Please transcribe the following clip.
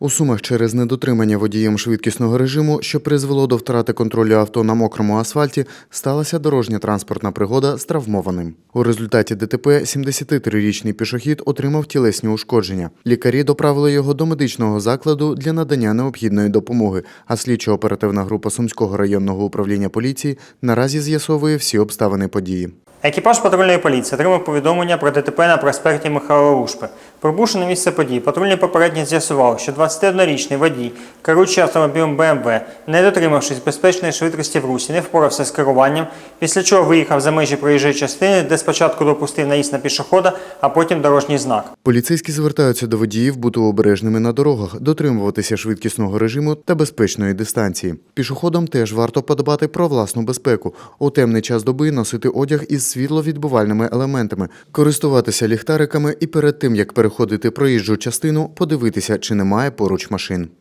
У Сумах через недотримання водієм швидкісного режиму, що призвело до втрати контролю авто на мокрому асфальті, сталася дорожня транспортна пригода з травмованим. У результаті ДТП 73-річний пішохід отримав тілесні ушкодження. Лікарі доправили його до медичного закладу для надання необхідної допомоги, а слідчо-оперативна група Сумського районного управління поліції наразі з'ясовує всі обставини події. Екіпаж патрульної поліції отримав повідомлення про ДТП на проспекті Михайла Рушпи. Прибувши на місце події, патрульні попередньо з'ясували, що 21-річний водій, керуючи автомобілем БМВ, не дотримавшись безпечної швидкості в русі, не впорався з керуванням, після чого виїхав за межі проїжджої частини, де спочатку допустив наїзд на пішохода, а потім дорожній знак. Поліцейські звертаються до водіїв бути обережними на дорогах, дотримуватися швидкісного режиму та безпечної дистанції. Пішоходам теж варто подбати про власну безпеку. У темний час доби носити одяг із світловідбувальними елементами, користуватися ліхтариками і перед тим як переходити проїжджу частину, подивитися, чи немає поруч машин.